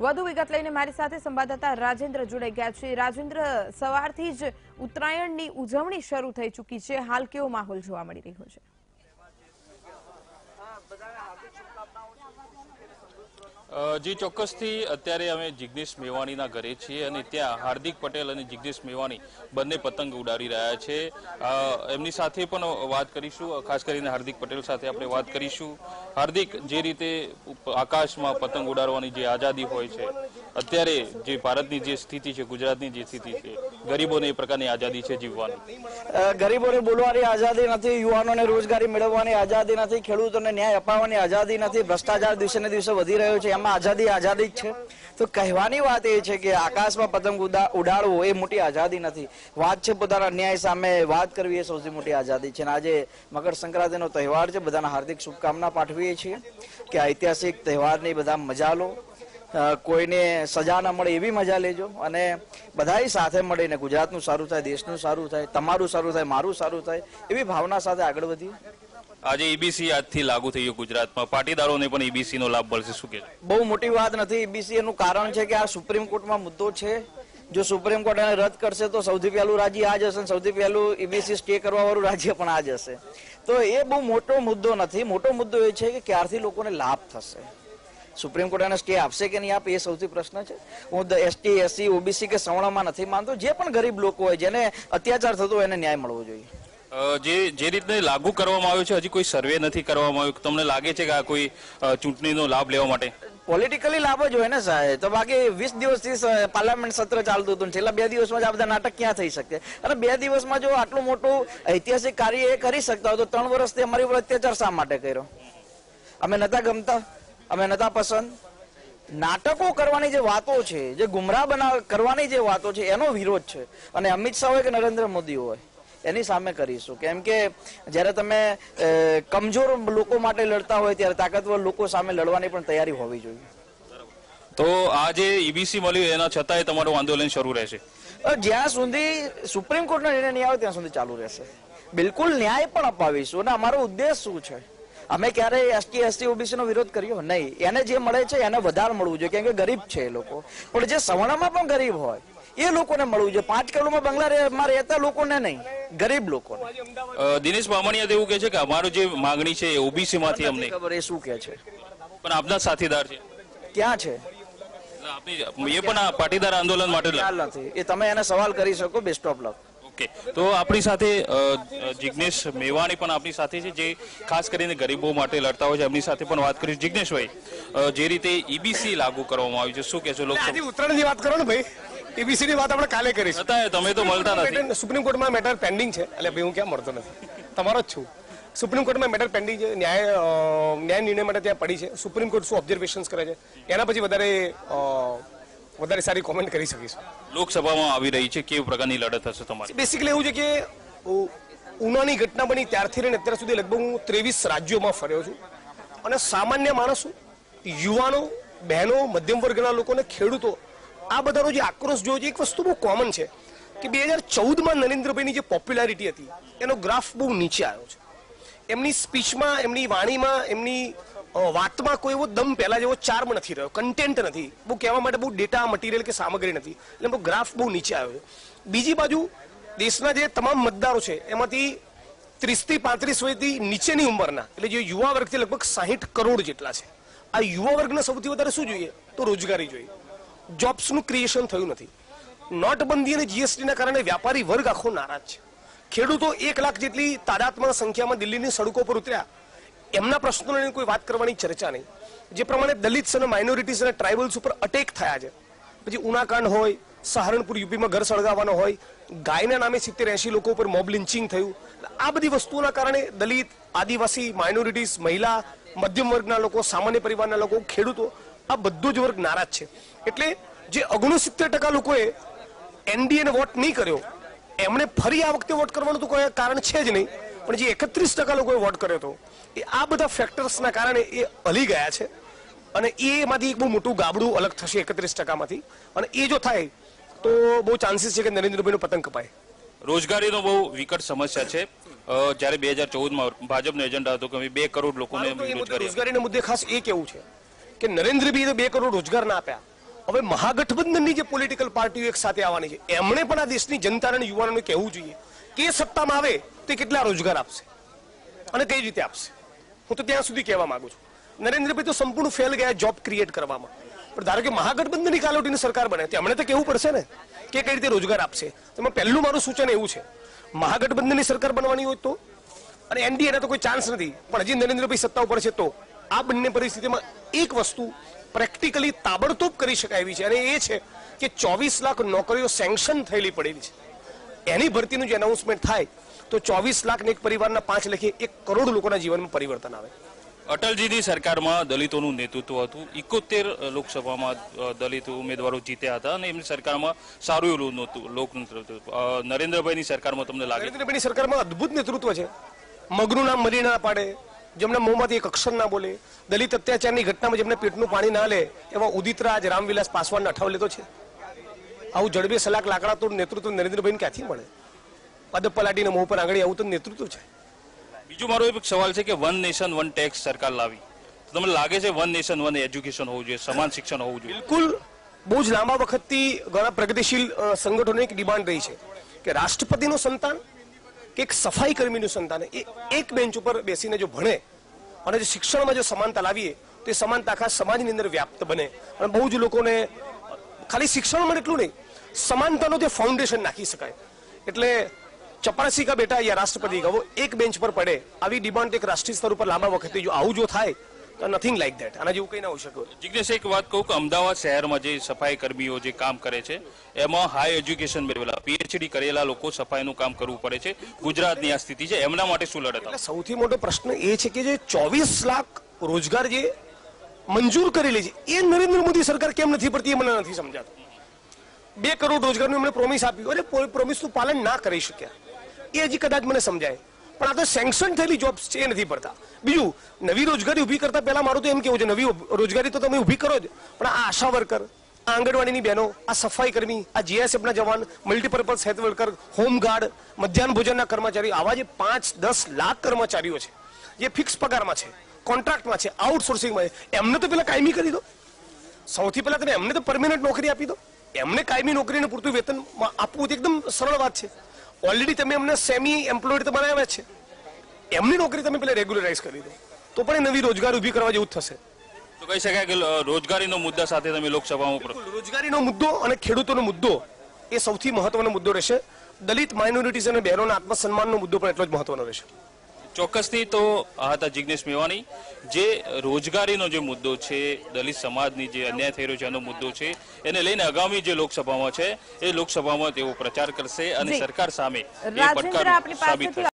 વધુ વિગત લઈને મારી સાથે સંવાદદાતા રાજેન્દ્ર જોડાઈ ગયા છે. રાજેન્દ્ર, સવારથી જ ઉત્તરાયણની ઉજવણી શરૂ થઈ ચૂકી છે. હાલ કેવો માહોલ જોવા મળી રહ્યો છે? જી, ચોક્કસથી અત્યારે અમે જિગ્નેશ મેવાણીના ઘરે છીએ અને ત્યાં હાર્દિક પટેલ અને જિગ્નેશ મેવાણી બંને પતંગ ઉડાડી રહ્યા છે. એમની સાથે પણ વાત કરીશું. ખાસ કરીને હાર્દિક પટેલ સાથે આપણે વાત કરીશું. હાર્દિક, જે રીતે આકાશમાં પતંગ ઉડાડવાની જે આઝાદી હોય છે, અત્યારે જે ભારતની જે સ્થિતિ છે, ગુજરાતની જે સ્થિતિ છે, ગરીબોને એ પ્રકારની આઝાદી છે જીવવાની. ગરીબોને બોલવાની આઝાદી નથી, યુવાનોને રોજગારી મેળવવાની આઝાદી નથી, ખેડૂતોને ન્યાય અપાવવાની આઝાદી નથી, ભ્રષ્ટાચાર દિવસે ને દિવસે વધી રહ્યો છે. એમાં આઝાદી આઝાદી જ છે. તો કહેવાની વાત એ છે કે આકાશમાં પતંગ ઉડા- ઉડાડવો એ મોટી આઝાદી નથી. વાત છે પોતાના ન્યાય સામે વાત કરવી એ સૌથી મોટી આઝાદી છે. અને આજે મકર સંક્રાંતિનો તહેવાર છે. બધાના હાર્દિક શુભકામના પાઠવીએ છીએ કે ઐતિહાસિક તહેવારની બધા મજા લો. કોઈને સજા ન મળે એવી મજા લેજો. અને બધાય સાથે મળીને ગુજરાતનું સારું થાય, દેશનું સારું થાય, તમારું સારું થાય, મારું સારું થાય એવી ભાવના સાથે આગળ વધીએ. આજે ઈબીસી આજથી લાગુ થઈ ગયું ગુજરાતમાં. પાટીદારોને પણ ઈબીસી નો લાભ મળશે. શું કે બહુ મોટી વાત નથી. ઈબીસી એનું કારણ છે કે આ સુપ્રીમ કોર્ટમાં મુદ્દો છે. જો સુપ્રીમ કોર્ટ એને રદ કરશે તો સૌથી પહેલું રાજ્ય આ જ હશે સૌથી પહેલું ઈબીસી સ્ટે કરવા વાળું રાજ્ય પણ આ જ હશે. તો એ બહુ મોટો મુદ્દો નથી. મોટો મુદ્દો એ છે કે ક્યારથી લોકોને લાભ થશે? સુપ્રીમ કોર્ટ એને સ્ટે આપશે કે નહીં આપે એ સૌથી પ્રશ્ન છે. હું એસટી એસસી ઓબીસી કે સવર્ણમાં નથી માનતો. જે પણ ગરીબ લોકો હોય જેને અત્યાચાર થતો હોય એને ન્યાય મળવો જોઈએ. જે જે રીતે લાગુ કરવામાં આવ્યું છે, હજી કોઈ સર્વે નથી કરવામાં આવ્યું. તમને લાગે છે કે આ કોઈ ચૂંટણીનો લાભ લેવા માટે? પોલિટિકલી લાભ જ હોય ને સાહેબ. તો બાકી વીસ દિવસથી પાર્લામેન્ટ સત્ર ચાલતું હતું છેલ્લા બે દિવસમાં જ આ બધા નાટક ક્યાં થઈ શકે? અને બે દિવસમાં જો આટલું મોટું ઐતિહાસિક કાર્ય એ કરી શકતા હોય તો ત્રણ વર્ષથી અમારી ઉપર અત્યાચાર શા માટે કર્યો? અમે નતા ગમતા? અમે નતા પસંદ? નાટકો કરવાની જે વાતો છે, જે ગુમરાહ બનાવ કરવાની જે વાતો છે, એનો વિરોધ છે. અને અમિત શાહ હોય કે નરેન્દ્ર મોદી હોય? એની સામે કરીશું. કેમ કે જ્યારે તમે કમજોર લોકો માટે લડતા હોય ત્યારે તાકાતવર લોકો સામે લડવાની પણ તૈયારી હોવી જોઈએ. તો આ જે ઈબીસી મળ્યું એના છતાંય તમારું આંદોલન શરૂ રહેશે? જ્યાં સુધી સુપ્રીમ કોર્ટનો નિર્ણય નહીં આવે ત્યાં સુધી ચાલુ રહેશે. બિલકુલ ન્યાય પણ અપાવીશું. અને અમારો ઉદ્દેશ શું છે? અમે ક્યારેય એસટી એસટી ઓબીસી નો વિરોધ કર્યો નહીં. એને જે મળે છે એને વધારે મળવું જોઈએ કેમ કે ગરીબ છે એ લોકો. પણ જે સવર્ણમાં પણ ગરીબ હોય એ લોકોને મળવું જોઈએ. પાંચ કરોડમાં બંગલા રહેતા લોકોને નહીં. ગરીબ લોકો દિનેશ બામણિયા તો એવું કહે છે કે અમારું જે માગણી છે એ ઓબીસી માંથી અમને ખબર એ શું કે છે? પણ આપના સાથીદાર છે. ક્યાં છે? એ પણ પાટીદાર આંદોલન માટે નથી. એ તમે એને સવાલ કરી શકો બેસ્ટ ઓફ લક. ઓકે. તો આપણી સાથે જિગ્નેશ મેવાણી પણ આપણી સાથે છે જે ખાસ કરીને ગરીબો માટે લડતા હોય છે. એમની સાથે પણ વાત કરીશ જિગ્નેશભાઈ અ, જે રીતે ઈબીસી લાગુ કરવામાં આવ્યું છે શું કહેશો લોકો ઉત્તરાયણની વાત કરો ને ભાઈ. એબીસી ની વાત આપણે કાલે કરીશું. છતાંય તમે તો મળતા નથી. સુપ્રીમ કોર્ટમાં મેટર પેન્ડિંગ છે એટલે ભાઈ હું ક્યાં મળતો નથી. તમારો જ છું. સુપ્રીમ કોર્ટમાં મેટર પેન્ડિંગ છે ન્યાય ન્યાય નિર્ણય માટે ત્યાં પડી છે. સુપ્રીમ કોર્ટ શું ઓબ્ઝર્વેશન્સ કરે છે? એના પછી વધારે વધારે સારી કોમેન્ટ કરી શકીશું. લોકસભામાં આવી રહી છે કેવી પ્રકારની લડત હશે તમારી? બેસિકલી એવું છે કે ઉનાની ઘટના બની ત્યારથી લઈને અત્યાર સુધી લગભગ હું ત્રેવીસ રાજ્યોમાં ફર્યો છું. અને સામાન્ય માણસો યુવાનો બહેનો મધ્યમ વર્ગના લોકોને ખેડૂતો આ બધાનો જે આક્રોશ જોયો છે, એક વસ્તુ બહુ કોમન છે કે બે હજાર ચૌદમાં નરેન્દ્રભાઈની જે પોપ્યુલારિટી હતી, એનો ગ્રાફ બહુ નીચે આવ્યો છે. એમની સ્પીચમાં એમની વાણીમાં, એમની વાતમાં કોઈ એવો દમ પહેલા જેવો ચાર્મ નથી રહ્યો કન્ટેન્ટ નથી. બહુ કહેવા માટે બહુ ડેટા મટીરિયલ કે સામગ્રી નથી. એટલે એમનો ગ્રાફ બહુ નીચે આવ્યો છે. બીજી બાજુ, દેશના જે તમામ મતદારો છે, એમાંથી ત્રીસથી પાંત્રીસ વયથી નીચેની ઉંમરના, એટલે જે યુવા વર્ગ છે લગભગ સાહીઠ કરોડ જેટલા છે. આ યુવા વર્ગને સૌથી વધારે શું જોઈએ? તો રોજગારી જોઈએ. જોબ્સનું ક્રિએશન થયું નથી. નોટબંધી અને જીએસટીના કારણે વ્યાપારી વર્ગ આખો નારાજ છે. ખેડૂતો એક લાખ જેટલી તાદાત્મક સંખ્યામાં દિલ્હીની સડકો પર ઉતર્યા. એમના પ્રશ્નોની કોઈ વાત કરવાની ચર્ચા નહીં. જે પ્રમાણે દલિત્સ અને માઇનોરિટીઝ અને ટ્રાઇબલ્સ ઉપર અટેક થયા છે. પછી ઉનાકાંડ હોય, સહારનપુર યુપીમાં ઘર સળગાવવાનો હોય, ગાયના નામે સિત્તેર એંશી લોકો ઉપર મોબ લિન્ચિંગ થયું. આ બધી વસ્તુઓના કારણે દલિત, આદિવાસી માઇનોરિટીઝ મહિલા, મધ્યમ વર્ગના લોકો, સામાન્ય પરિવારના લોકો, ખેડૂતો, આ બધો જ વર્ગ નારાજ છે. એટલે જે ઓગણસિત્તેર ટકા લોકોએ એનડીએને વોટ નહીં કર્યો એમણે ફરી આ વખતે વોટ કરવાનું તો કોઈ કારણ છે જ નહીં પણ જે એકત્રીસ ટકા લોકોએ વોટ કર્યો હતો એ આ બધા ફેક્ટર્સના કારણે એ હલી ગયા છે અને એમાંથી એક બહુ મોટું ગાબડું અલગ થશે એકત્રીસ ટકામાંથી. અને એ જો થાય તો બહુ ચાન્સીસ છે કે નરેન્દ્રભાઈનો પતંગ કપાય. રોજગારીનો બહુ વિકટ સમસ્યા છે. જ્યારે બે હજાર ચૌદમાં ભાજપનો એજન્ડા હતો કે અમે બે કરોડ લોકોને રોજગારીના મુદ્દે ખાસ એ કેવું છે કે નરેન્દ્રભાઈએ તો બે કરોડ રોજગાર ના આપ્યા. હવે મહાગઠબંધનની જે પોલિટિકલ પાર્ટીઓ એક સાથે આવવાની છે, એમણે પણ આ દેશની જનતા અને યુવાનોને કહેવું જોઈએ કે સત્તામાં આવે તે કેટલા રોજગાર આપશે અને કઈ રીતે આપશે. હું તો ત્યાં સુધી કહેવા માંગુ છું. નરેન્દ્રભાઈ તો સંપૂર્ણ ફેલ ગયા જોબ ક્રિએટ કરવામાં. પણ ધારો કે મહાગઠબંધનની કાલોટીની સરકાર બને, તો એમણે તો કહેવું પડશે ને કે કઈ રીતે રોજગાર આપશે. તેમાં પહેલું મારું સૂચન એવું છે, મહાગઠબંધનની સરકાર બનવાની હોય તો? અને એનડીએ તો કોઈ ચાન્સ નથી. પણ હજી નરેન્દ્રભાઈ સત્તા ઉપર છે તો? આ બંને પરિસ્થિતિમાં એક વસ્તુ પ્રેક્ટિકલી તાબડતોબ કરી શકાય એવી છે. અને એ છે કે ચોવીસ લાખ નોકરીઓ સેન્કશન થયેલી પડેલી છે. એની ભરતીનું જે એનાઉન્સમેન્ટ થાય તો ચોવીસ લાખ ને એક પરિવારના પાંચ લખી એક કરોડ લોકોના જીવનમાં પરિવર્તન આવે. અટલજીની સરકારમાં દલિતોનું નેતૃત્વ હતું. ઇકોતેર લોકસભામાં દલિત ઉમેદવારો જીત્યા હતા અને એમની સરકારમાં સારું એવું હતું. અ, નરેન્દ્રભાઈની સરકારમાં તમને લાગે? નરેન્દ્રભાઈની સરકારમાં અદ્ભુત નેતૃત્વ છે. મગનું નામ મરીના પાડે જેમના મોંમાંથી એક અક્ષર ના બોલે દલિત અત્યાચારની ઘટનામાં જેમને પેટનું પાણી ના લે એવા ઉદિત આજ રામવિલાસ પાસવાનને અઠાવ લેતો છે. આવું જડબે સલાક લાકડા તોડ નેતૃત્વ નરેન્દ્રભાઈને ક્યાંથી મળે? પદ પલાટીને મોં પર આંગળી આવું તો નેતૃત્વ છે. બીજું મારો એક સવાલ છે કે વન નેશન વન ટેક્સ સરકાર લાવી. તો તમને લાગે છે વન નેશન વન એજ્યુકેશન હોવું જોઈએ સમાન શિક્ષણ હોવું જોઈએ? બિલકુલ. બહુ જ લાંબા વખતથી ઘણા પ્રગતિશીલ સંગઠનો સંગઠનોની એક ડિમાન્ડ રહી છે કે રાષ્ટ્રપતિનું સંતાન કે એક સફાઈ કર્મીનું સંતાન. એ એક બેન્ચ ઉપર બેસીને જો ભણે અને જો શિક્ષણમાં જો સમાનતા લાવીએ, તો એ સમાનતા આખા સમાજની અંદર વ્યાપ્ત બને. અને બહુ જ લોકોને ખાલી શિક્ષણમાં એટલું નહીં, સમાનતાનું જે ફાઉન્ડેશન નાખી શકાય. એટલે ચપરાસી કા બેટા યા રાષ્ટ્રપતિ કા એક બેન્ચ પર પડે. આવી ડિમાન્ડ એક રાષ્ટ્રીય સ્તર ઉપર લાંબા વખતથી જો આવું જો થાય તો નથિંગ લાઈક ધેટ આના જેવું કંઈ ના હોઈ શકે. જિજ્ઞેશ એક વાત કહું કે અમદાવાદ શહેરમાં જે સફાઈ કર્મીઓ જે કામ કરે છે એમાં હાઈ એજ્યુકેશન મેળવેલા પીએચડી કરેલા લોકો સફાઈનું કામ કરવું પડે છે. ગુજરાતની આ સ્થિતિ છે એમના માટે શું લડત સૌથી મોટો પ્રશ્ન એ છે કે જે ચોવીસ લાખ રોજગાર જે મંજૂર કરેલી છે એ નરેન્દ્ર મોદી સરકાર કેમ નથી પડતી એ મને નથી સમજાતું. બે કરોડ રોજગારનું એમણે પ્રોમિસ આપ્યું. અને પ્રોમિસનું પાલન ના કરી શક્યા. એ હજી કદાચ મને સમજાય. પણ આ તો સેન્કશન થયેલી જોબ્સ છે, એ નથી પડતા. બીજું, નવી રોજગારી ઊભી કરતા પહેલા મારું તો એમ કેવું છે, નવી રોજગારી તો તમે ઊભી કરો જ. પણ આ આશા વર્કર આ આંગણવાડીની બહેનો, આ સફાઈ કર્મી, આ જીએસએફના જવાન multipurpose health worker home guard મધ્યાહન ભોજનના કર્મચારીઓ, આવા જે પાંચ, દસ લાખ કર્મચારીઓ છે, જે ફિક્સ પગારમાં છે કોન્ટ્રાક્ટમાં છે આઉટસોર્સિંગમાં છે, એમને તો પેલા કાયમી કરી દો. સૌથી પહેલા તમે એમને તો પરમેનન્ટ નોકરી આપી દો. એમને કાયમી નોકરીને પૂરતું વેતન આપવું એકદમ સરળ વાત છે. ઓલરેડી તમે એમને સેમી એમ્પ્લોયડ તો બનાવ્યા છે. એમની નોકરી તમે પેલા રેગ્યુલરાઇઝ કરી દો. તો પણ એ નવી રોજગાર ઊભી કરવા જેવું થશે. તો કહી શકાય કે રોજગારીનો મુદ્દા સાથે તમે લોકસભામાં રોજગારીનો મુદ્દો અને ખેડૂતોનો મુદ્દો એ સૌથી મહત્વનો મુદ્દો રહેશે. દલિત માઇનોરિટીઝ અને બહેનોના આત્મસન્માનનો મુદ્દો પણ એટલો જ મહત્વનો રહેશે. ચોક્કસથી તો આ હતા જિજ્ઞેશ મેવાણી જે રોજગારીનો જે મુદ્દો છે દલિત સમાજની જે અન્યાય થઈ રહ્યો છે એનો મુદ્દો છે એને લઈને આગામી જે લોકસભામાં છે એ લોકસભામાં તેઓ પ્રચાર કરશે અને સરકાર સામે એ પડકાર સાબિત થશે.